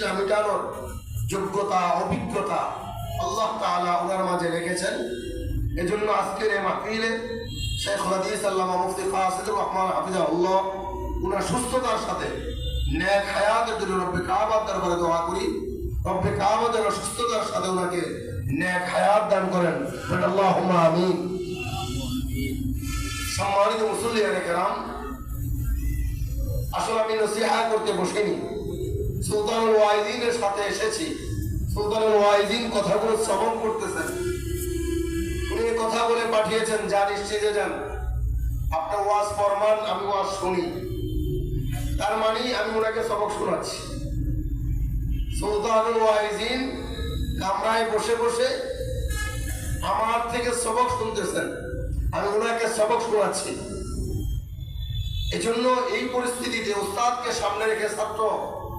তৃষ্ণা মেটানোর যোগ্যতা, অভিজ্ঞতা আল্লাহ তাআলা ওনার মাঝে রেখেছেন। এজন্য আজকের এই মাহফিলে শেখ হাদিস আল্লামা মুফতি কাসিদুর রহমান হাফিজাহুল্লাহ ওনার সুস্থতার সাথে ন্যাক হায়াতের জন্য রব্বে কাবার দরবারে দোয়া করি। রব্বে কাবা যেন সুস্থতার সাথে ওনাকে ন্যাক হায়াত দান করেন। আল্লাহ আমিন। সম্মানিত মুসল্লিয়ান কেরাম, আসলে আমি নসিহা করতে বসিনি। সুলতানুল ওয়াইদিনের সাথে এসেছি। সুলতানুল ওয়াইদিন কথাগুলো শ্রবণ করতেছেন। উনি কথা বলে পাঠিয়েছেন, যা নিশ্চিতে যান। আপনার ওয়াজ ফরমান, আমি ওয়াজ শুনি। তার মানে আমি ওনাকে সবক শোনাচ্ছি। সুলতানুল ওয়াইদিন কামরায় বসে বসে আমার থেকে সবক শুনতেছেন। আমি ওনাকে সবক শোনাচ্ছি। এজন্য এই পরিস্থিতিতে ওস্তাদকে সামনে রেখে ছাত্র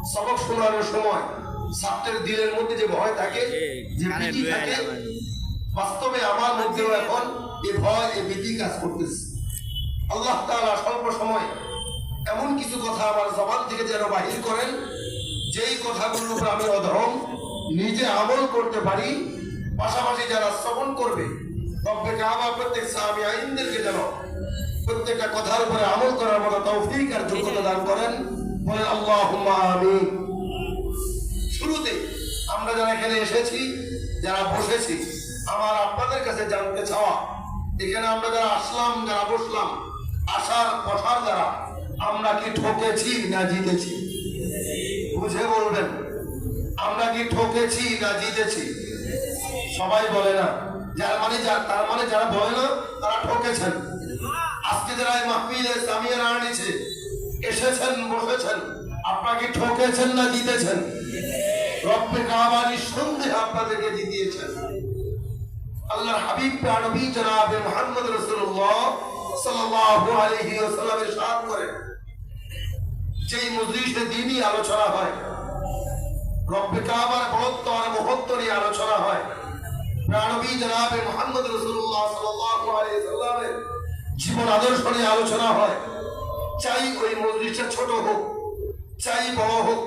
সবক শোনানোর সময় ছাত্রের দিলের মধ্যে যে ভয় থাকে যে ভীতি থাকে বাস্তবে আমার মধ্যেও এখন এ ভয় এ ভীতি কাজ করতেছে। আল্লাহ তাআলা স্বল্প সময় এমন কিছু কথা আমার জবান থেকে যেন বাহির করেন যেই কথাগুলোর উপর আমি অধম নিজে আমল করতে পারি পাশাপাশি যারা শ্রবণ করবে রব্বে কাবা প্রত্যেক সাহাবী আইনদেরকে যেন প্রত্যেকটা কথার উপরে আমল করার মতো তৌফিক আর যোগ্যতা দান করেন। বলেন, আল্লাহুম্মা আমিন। শুরুতে আমরা যারা এখানে এসেছি, যারা বসেছি, আমার আপনাদের কাছে জানতে চাওয়া, এখানে আমরা যারা আসলাম, যারা বসলাম, আসার বসার দ্বারা আমরা কি ঠকেছি না জিতেছি? বুঝে বলবেন, আমরা কি ঠকেছি না জিতেছি? সবাই বলে না। যার মানে তার মানে যারা বলে না, তারা ঠকেছেন। আজকে যারা মাহফিলে সামিয়ার আনিছে এসেছেন বসেছেন আপনারা কি ঠকেছেন না জিতেছেন। আপনাদেরকে আর নিয়ে আলোচনা হয় জীবন আদর্শ নিয়ে আলোচনা হয়। চাই ওই মজলিসটা ছোট হোক, চাই বড় হোক,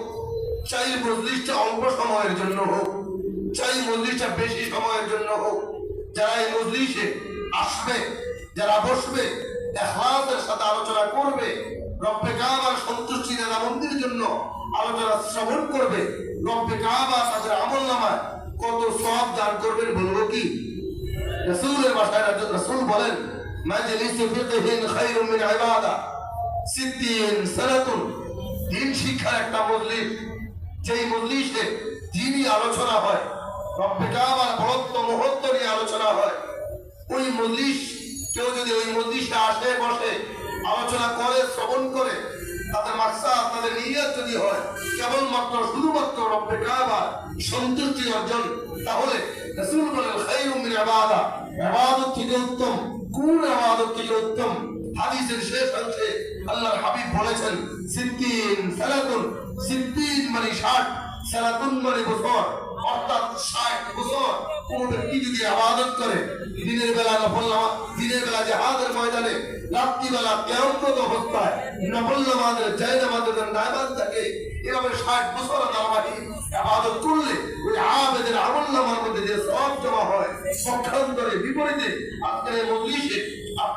চাই মজলিসটা অল্প সময়ের জন্য হোক, চাই মজলিসটা বেশি সময়ের জন্য হোক। যারা এই মজলিসে আসবে, যারা বসবে, এখলাসের সাথে আলোচনা করবে, রব্বে কাবার সন্তুষ্টি যারা মন্দিরের জন্য আলোচনা শ্রবণ করবে, রব্বে কাবা তাদের আমল নামায় কত সব দান করবেন বলব কি? রসুলের ভাষায় রসুল বলেন, মাজলিস ফিকহিন খায়রুম মিন ইবাদা। দিনই আলোচনা হয়, রব্বে কাবার বড়ত্ব মহত্ব নিয়ে আলোচনা হয়। ওই মজলিস, কেউ যদি ওই মজলিসে আসে, বসে, আলোচনা করে, শ্রবণ করে, তাদের মাকসাদ, তাদের নিয়ত যদি হয়, কেবলমাত্র, শুধুমাত্র রব্বে কাবার সন্তুষ্টি অর্জন, তাহলে রাসূল বলেন খায়রুম মিন ইবাদা। উত্তম কোন ইবাদত থেকে উত্তম। হাদিসের শেষ অংশে আল্লাহর হাবিব বলেছেন, সিদ্দিন সালাতুন, সিদ্দিন মানে ষাট, সালাতুন মানে বছর, অর্থাৎ ষাট বছর। কোন ব্যক্তি যদি আবাদত করে, দিনের বেলা নফল দিনের বেলা জাহাদের ময়দানে রাত্রি বেলা কেমন অবস্থায় নফল নামাজের জয় নামাজের নামাজ থাকে, এভাবে ষাট বছর আবাদত করলে ওই আবেদের আমল নামার মধ্যে যে সব জমা হয়, পক্ষান্তরে বিপরীতে আজকের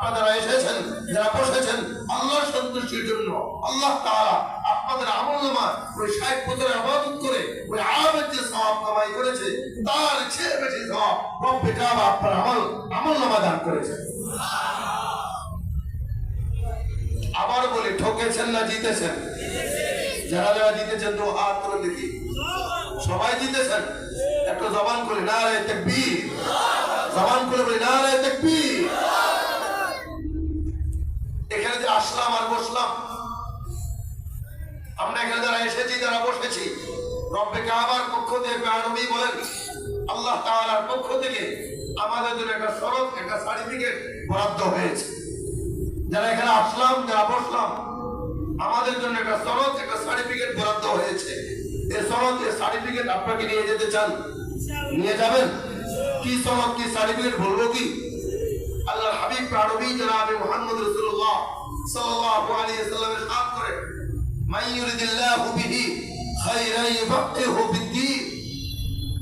আপনারা এসেছেন, যারা বসেছেন, আল্লাহর সন্তুষ্টির জন্য আল্লাহ তাআলা আপনাদের আমল নামা ওই ষাট বছর আবাদত করে ওই আবেদ যে সওয়াব কামাই করেছে, তার চেয়ে বেশি সওয়াব রব্বে কাবা আপনার আমল আমল নামা দান করেছেন আবার বলি, ঠকেছেন না জিতেছেন? যারা যারা জিতেছেন তো হাত তুলে দেখি। সবাই জিতেছেন? একটা জবান করে না রে তাকবীর। জবান করে বলি না রে তাকবীর। পক্ষ থেকে নবী বলেন, আল্লাহ তাআলার পক্ষ থেকে আমাদের জন্য একটা সড়ক, একটা সার্টিফিকেট বরাদ্দ হয়েছে। যারা এখানে আসলাম, যারা বসলাম, আমাদের জন্য একটা সনদ একটা সার্টিফিকেট বরাদ্দ হয়েছে। এই সনদ এই সার্টিফিকেট আপনাকে নিয়ে যেতে চান? নিয়ে যাবেন? কি সনদ কি সার্টিফিকেট বলব কি? আল্লাহ হাবিব প্রাণবী জনাবে মুহাম্মদ রাসূলুল্লাহ সাল্লাল্লাহু আলাইহি সাল্লামের সাথ করে ইউরিদিল্লাহু বিহি খাইরাই ইউফাক্কিহু ফিদ্দীন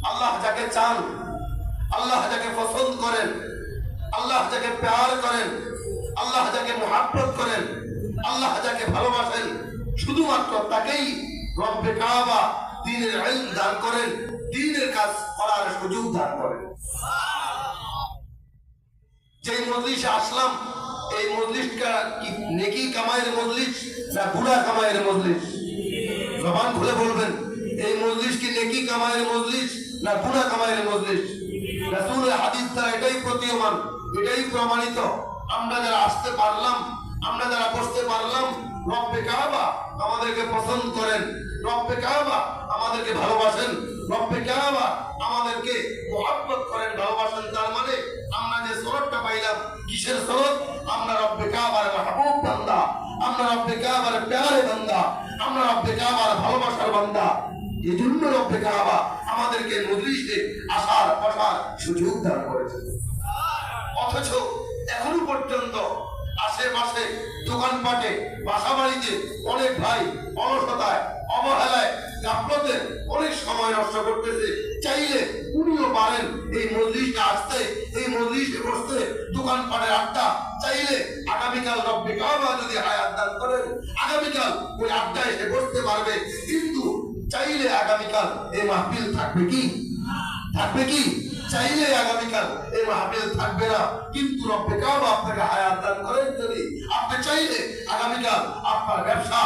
আল্লাহ যাকে চান, আল্লাহ যাকে পছন্দ করেন, আল্লাহ যাকে প্যার করেন, আল্লাহ যাকে মোহাব্বত করেন, আল্লাহ যাকে ভালোবাসেন, শুধুমাত্র তাকেই রব্বে কাবা দিনের ইলম দান করেন, দিনের কাজ করার সুযোগ দান করেন। যে মজলিসে আসলাম, এই মজলিসটা কি নেকি কামাইয়ের মজলিস না গুড়া কামাইয়ের মজলিস? জবান খুলে বলবেন, এই মজলিস কি নেকি কামাইয়ের মজলিস না গুণা কামাইয়ের মজলিস? রাসূলের হাদিস দ্বারা এটাই প্রতীয়মান, এটাই প্রমাণিত। আমরা যারা আসতে পারলাম, আমরা যারা বসতে পারলাম, রব্বে কাবা আমাদেরকে পছন্দ করেন, রব্বে কাবা আমাদেরকে ভালোবাসেন, রব্বে কাবা আমাদেরকে মহাব্বত এই রব্বে কাবা আমাদেরকে মজলিসে আসার, বসার সুযোগ দান করেছে। অথচ এখনও পর্যন্ত আশেপাশে দোকানপাটে বাসা বাড়িতে অনেক ভাই অলসতায়, অবহেলায়, গাফলতে অনেক সময় নষ্ট করতেছে। চাইলে উনিও পারেন এই মজলিসে আসতে, এই মজলিসে বসতে, দোকানপাটের আড্ডা। চাইলে আগামীকাল রব্বে কাবা যদি হায়াত দান করেন, আগামীকাল ওই আড্ডায় এসে বসতে পারবে। চাইলে আগামীকাল এ মাহফিল থাকবে কি? থাকবে কি? চাইলে আগামীকাল এ মাহফিল থাকবে না। কিন্তু রব্বে কাবা আপনাকে হায়াত দান করেন যদি। আপনি চাইলে আগামীকাল আপনার ব্যবসা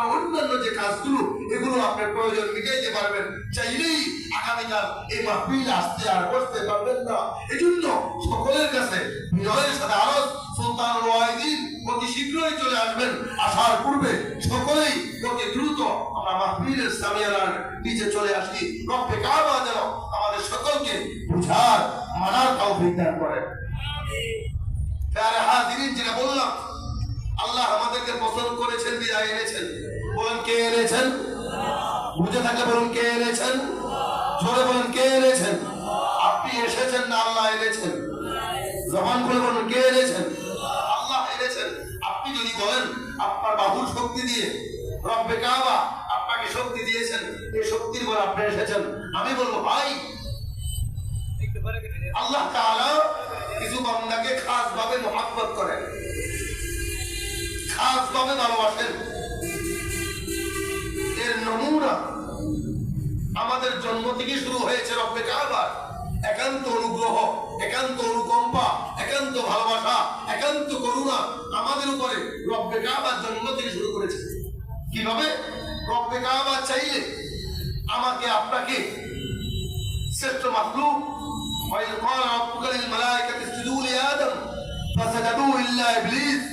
আপনার অন্যান্য যে কাজগুলো এগুলো আপনার প্রয়োজন মিটাইতে পারবেন। চাইলেই আগামীকাল এই মাহফিল আসতে আর বসতে পারবেন না। এজন্য সকলের কাছে বিনয়ের সাথে আরও সুলতান ওয়াহিদিন অতি শীঘ্রই চলে আসবেন। আসার পূর্বে সকলেই অতি দ্রুত আমরা মাহফিলের সামিয়ানার নিচে চলে আসি। রব্বে কাবা যেন আমাদের সকলকে বুঝার মানার তৌফিক দান করেন। প্যারে হাজিরিন যেটা বললাম আল্লাহ আমাদেরকে পছন্দ করেছেন বিদায় এনেছেন। বলেন, কে এনেছেন? বুঝে থাকলে বলুন, কে এনেছেন? জোরে বলেন, কে এনেছেন? আপনি এসেছেন না আল্লাহ এনেছেন? জবান করে বলুন, কে এনেছেন? আল্লাহ এনেছেন। আপনি যদি বলেন, আপনার বাহুর শক্তি দিয়ে, রব্বে কাবা আপনাকে শক্তি দিয়েছেন এই শক্তির বলে আপনি এসেছেন। আমি বলব, ভাই, আল্লাহ তাআলা কিছু বান্দাকে খাস ভাবে মোহাব্বত করেন। খাস ভাবে ভালোবাসেন এর নমুনা আমাদের জন্ম থেকে শুরু হয়েছে রব্বে কাবার একান্ত অনুগ্রহ একান্ত অনুকম্পা একান্ত ভালোবাসা একান্ত করুণা আমাদের উপরে রব্বে কাবার জন্ম থেকে শুরু করেছে কিভাবে রব্বে কাবা চাইলে আমাকে আপনাকে শ্রেষ্ঠ মাখলুক وإذ قال ربك للملائكة اسجدوا لآدم فسجدوا إلا إبليس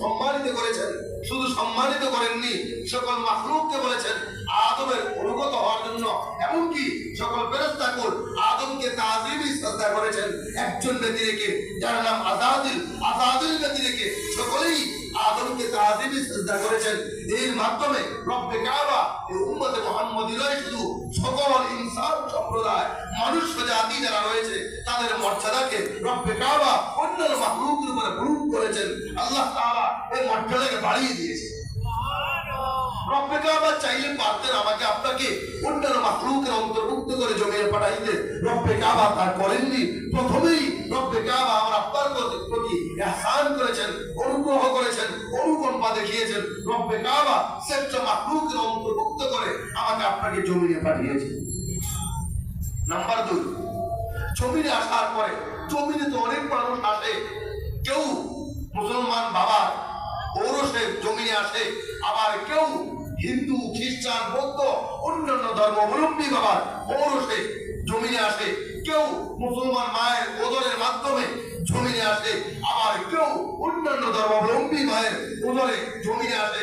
সম্মানিত করেছেন। শুধু সম্মানিত করেননি, সকল মাহরুককে বলেছেন আদমের অনুগত হওয়ার জন্য। এমনকি সকল ফেরেস্তাকুল আদমকে তাজিমি শ্রদ্ধা করেছেন। একজন ব্যক্তিকে যার নাম আজাদিল আজাদিল রেখে সকলেই আদমকে তাজিমি শ্রদ্ধা করেছেন। এর মাধ্যমে রব্বে কাবা এই উম্মতে মোহাম্মদিরাই শুধু সকল ইনসান সম্প্রদায়, মানুষ জাতি যারা রয়েছে, তাদের মর্যাদাকে রব্বে কাবা অন্যান্য উপরে প্রুভ করেছেন। আল্লাহ তাআলা মর্যাদাকে বাড়িয়ে দিয়েছে। রব্বে কাবা চাইলে পারতেন আমাকে আপনাকে অন্যান্য অন্তর্ভুক্ত করে জমিয়ে পাঠাইতে। রব্বে কাবা তা করেননি। প্রথমেই রব্বে কাবা ইহসান করেছেন, অনুগ্রহ করেছেন, অনুকম্পা দেখিয়েছেন, রব্বে কাবা, শ্রেষ্ঠ মাখলুকের অন্তর্ভুক্ত করে আমাকে আপনাকে জমিয়ে পাঠিয়েছেন নাম্বার দুই, জমিনে আসার পরে, জমিনে তো অনেক মানুষ আসে। কেউ মুসলমান বাবার ঔরসে জমিনে আসে, আবার কেউ হিন্দু, খ্রিস্টান, বৌদ্ধ, অন্যান্য ধর্মাবলম্বী বাবার ঔরসে জমিনে আসে। কেউ মুসলমান মায়ের ওদরের মাধ্যমে জমিনে আসে আবার কেউ অন্যান্য ধর্মাবলম্বী ভাইয়ের উদরে জমিনে আসে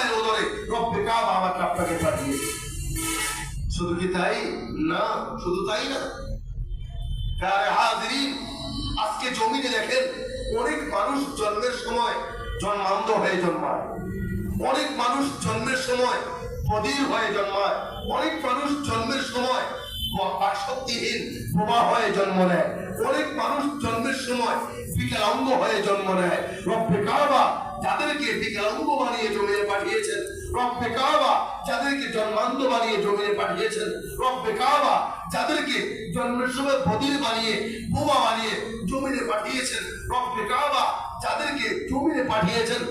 রব্বে কাবা পাঠিয়েছে শুধু কি তাই? না, শুধু তাই না। আজকে জমিনে দেখেন, অনেক মানুষ জন্মের সময় জন্মান্ধ হয়ে জন্মায়। অনেক মানুষ জন্মের সময় বধির হয়ে জন্মায়। অনেক মানুষ জন্মের সময় প্রবাহ হয়ে জন্ম নেয়। অনেক মানুষ জন্মের সময় বিকলাঙ্গ হয়ে জন্ম নেয়। রব্বে কাবা যাদেরকে বিকলাঙ্গ বানিয়ে জমিনে পাঠিয়েছেন, রব্বে কাবা যাদেরকে জন্মান্ধ বানিয়ে জমিনে পাঠিয়েছেন, রব্বে কাবা যাদেরকে জন্মের সময় বদির বানিয়ে, বোমা বানিয়ে জমিনে পাঠিয়েছেন, রব্বে কাবা যাদেরকে জমিনে পাঠিয়েছেন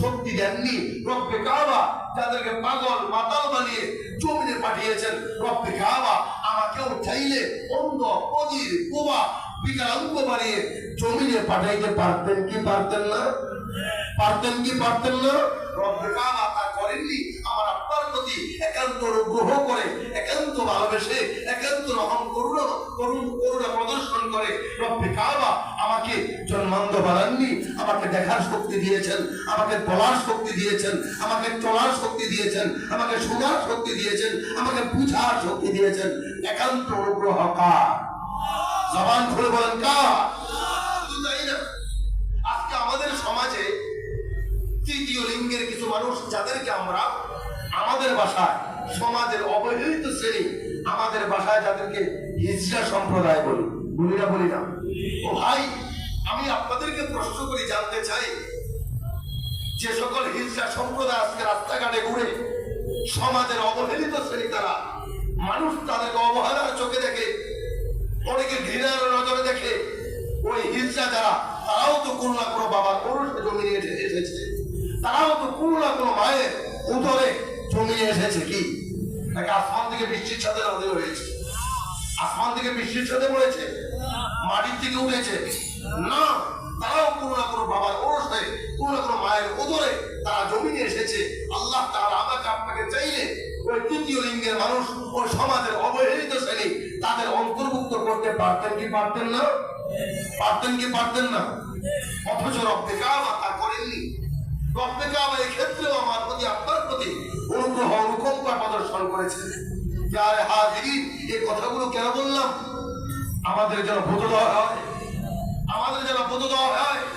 শক্তি দেননি, রব্বে কাবা যাদেরকে পাগল, মাতাল বানিয়ে জমিনে পাঠিয়েছেন, রব্বে কাবা আমাকেও চাইলে অন্ধ অধীর বোমা বিকলাঙ্গ বানিয়ে জমিনে পাঠাইতে পারতেন কি পারতেন না? পারতেন কি পারতেন না? করেননি, আমার আপনার প্রতি একান্ত অনুগ্রহ করে, একান্ত ভালোবেসে, একান্ত রহম করুণা, করুণ প্রদর্শন করে রব্বে কাবা আমাকে বানাননি, আমাকে দেখার শক্তি দিয়েছেন, আমাকে বলার শক্তি দিয়েছেন, আমাকে চলার শক্তি দিয়েছেন, আমাকে শোনার শক্তি দিয়েছেন, আমাকে বুঝার শক্তি দিয়েছেন। একান্ত অনুগ্রহ কার? জবান খুলে বলেন, কার? তৃতীয় লিঙ্গের কিছু মানুষ যাদেরকে আমরা আমাদের ভাষায় সমাজের অবহেলিত শ্রেণি, আমাদের ভাষায় যাদেরকে হিজড়া সম্প্রদায় বলি বলি না বলি না। ও ভাই, আমি আপনাদেরকে প্রশ্ন করে, জানতে চাই, যে সকল হিজড়া সম্প্রদায় আজকে রাস্তাঘাটে ঘুরে সমাজের অবহেলিত শ্রেণি তারা, মানুষ তাদেরকে অবহেলার চোখে দেখে, অনেকে ঘৃণার নজরে দেখে, ওই হিজড়া যারা, তারাও তো কোনো না কোনো বাবার জমিয়ে এসে- এসেছে। তারাও তো কোনো না কোনো মায়ের উদরে জমিয়ে এসেছে কি? নাকি আসমান থেকে বৃষ্টির সাথে নাজিল হয়েছে আসমান থেকে বৃষ্টির সাথে পড়েছে? মাটির থেকে উঠেছে? না, তারাও কোনো না কোনো বাবার ওরসে কোনো না কোনো মায়ের উদরে তারা জমিনে এসেছে। আল্লাহ তাআলা আমাকে আপনাকে চাইলে ওই তৃতীয় লিঙ্গের মানুষ, ওই সমাজের অবহেলিত শ্রেণি তাদের অন্তর্ভুক্ত করতে পারতেন কি পারতেন না? পারতেন কি পারতেন না? অথচ রব্বে কাবা তা করেননি। কাবা এই আমার প্রতি, আপনার প্রতি অনুগ্রহ কথাগুলো কেন বললাম? আমাদের যেন বোধ দেওয়া হয়। আমাদের যেন বোধ দেওয়া হয়।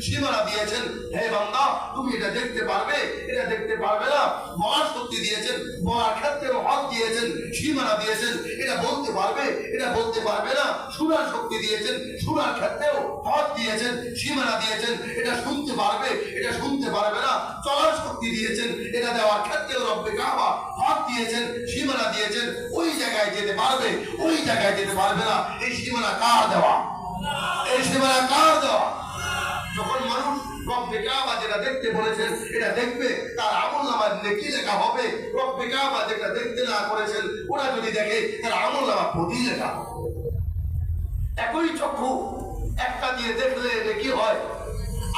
সীমানা দিয়েছেন। তুমি এটা দেখতে পারবে? এটা দেখতে পারবে না? শক্তি দিয়েছেন দিয়েছেন দিয়েছেন। এটা বলতে পারবে? এটা বলতে পারবে না? শোনার শক্তি দিয়েছেন, শোনার ক্ষেত্রেও দিয়েছেন, সীমানা দিয়েছেন, এটা শুনতে পারবে, এটা শুনতে পারবে না, চলার শক্তি দিয়েছেন, এটা দেওয়ার ক্ষেত্রেও রব্বে কাবা হক দিয়েছেন, সীমানা দিয়েছেন, ওই জায়গায় যেতে পারবে, ওই জায়গায় যেতে পারবে না, এই সীমানা কার দেওয়া? এই সীমানা কার দেওয়া? যখন মানুষ রব্বে কাবা যেটা দেখতে বলেছেন, এটা দেখবে, তার আমল নামার নেকি লেখা হবে, রব্বে কাবা যেটা দেখতে না করেছেন, ওরা যদি দেখে, তার আমল নামা প্রতি লেখা একই চক্ষু একটা দিয়ে দেখলে নেকি হয়?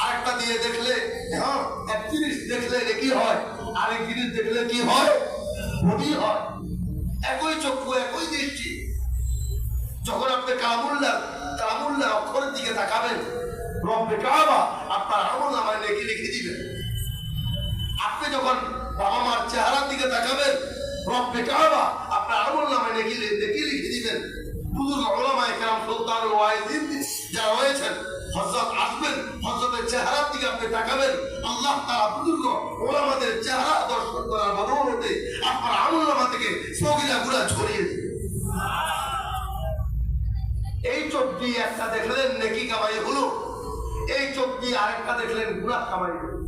আরেকটা দিয়ে দেখলে হ্যাঁ এক জিনিস দেখলে নেকি হয়? আরেক জিনিস দেখলে কি হয়? বডি হয়। একই চক্ষু, একই দৃষ্টি। যখন আপনি কামুল্লাহ কামুল্লাহ অক্ষরের দিকে তাকাবেন, রব্বে কাবা, আপনার আমল নামায় নেকি লিখে দিবেন। আপনি যখন বাবা মার চেহারার দিকে তাকাবেন, রব্বে কাবা, আপনার আমল নামায় নেকি লিখে দিবেন। বুজুর্গ এই চোখ একটা দেখলেন নেকি কামাই হলো, এই চোখ দিয়ে আরেকটা দেখলেন গুণা কামাই হলো।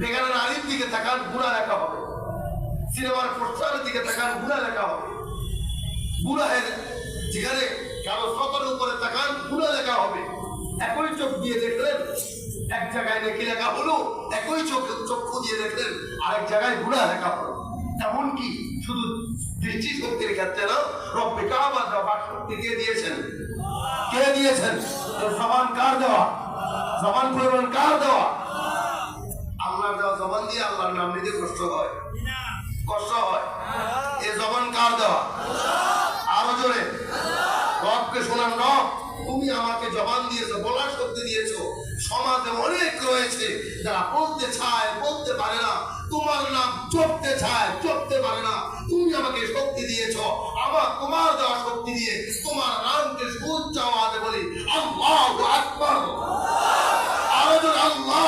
যেখানে দিকে তাকান গুণা লেখা হবে, সিনেমার পোস্টারের দিকে তাকান গুণা লেখা হবে। গুণাহের যেখানে কারও সতর উপরে তাকান, গুণা লেখা হবে। একই চোখ দিয়ে দেখলেন এক জায়গায় নেকি লেখা হলো একই চোখ চক্ষু দিয়ে দেখলেন আরেক জায়গায় গুণা লেখা হলো এমনকি শুধু দৃষ্টি শক্তির ক্ষেত্রে না, রব্বে কাবা দেওয়া শক্তি কে দিয়েছেন? কে দিয়েছেন? জবান কার দেওয়া? জবান পরিমাণ কার দেওয়া? আল্লাহর দেওয়া জবান দিয়ে আল্লাহর নাম নিতে কষ্ট হয়। কষ্ট হয়। এ জবান কার দেওয়া? সমাজে অনেক রয়েছে যারা বলতে চায়, বলতে পারে না। তোমার নাম চপতে চায় চপতে পারে না। তুমি আমাকে শক্তি দিয়েছ। আমার তোমার দেওয়া শক্তি দিয়ে তোমার নামকে সুচ চাওয়া বলি, আল্লাহ আকবর। আল্লাহ